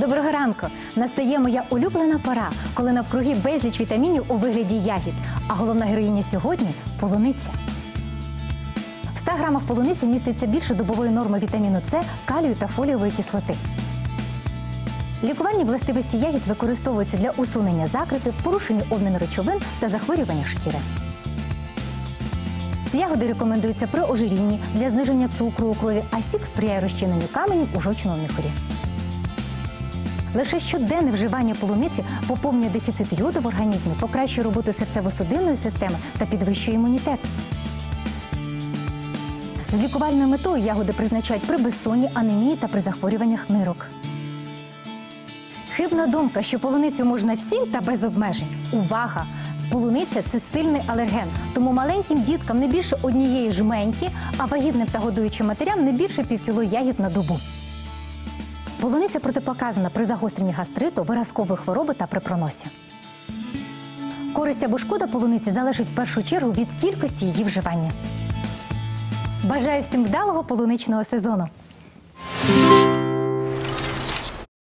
Доброго ранку! Настає моя улюблена пора, коли навкруги безліч вітамінів у вигляді ягід. А головна героїня сьогодні полуниця. В 100 грамах полуниці міститься більше добової норми вітаміну С, калію та фолієвої кислоти. Лікувальні властивості ягід використовуються для усунення закрити, порушення обміну речовин та захворювання шкіри. Ці ягоди рекомендуються при ожирінні для зниження цукру у крові, а сік сприяє розчиненню каменів у жовчному міхурі. Лише щоденне вживання полуниці поповнює дефіцит йоду в організмі, покращує роботу серцево-судинної системи та підвищує імунітет. З лікувальною метою ягоди призначають при безсонні, анемії та при захворюваннях нирок. Хибна думка, що полуницю можна всім та без обмежень. Увага! Полуниця це сильний алерген, тому маленьким діткам не більше однієї жменьки, а вагітним та годуючим матерям не більше півкіло ягід на добу. Полуниця протипоказана при загостренні гастриту, виразкової хвороби та при проносі. Користь або шкода полуниці залежить в першу чергу від кількості її вживання. Бажаю всім вдалого полуничного сезону!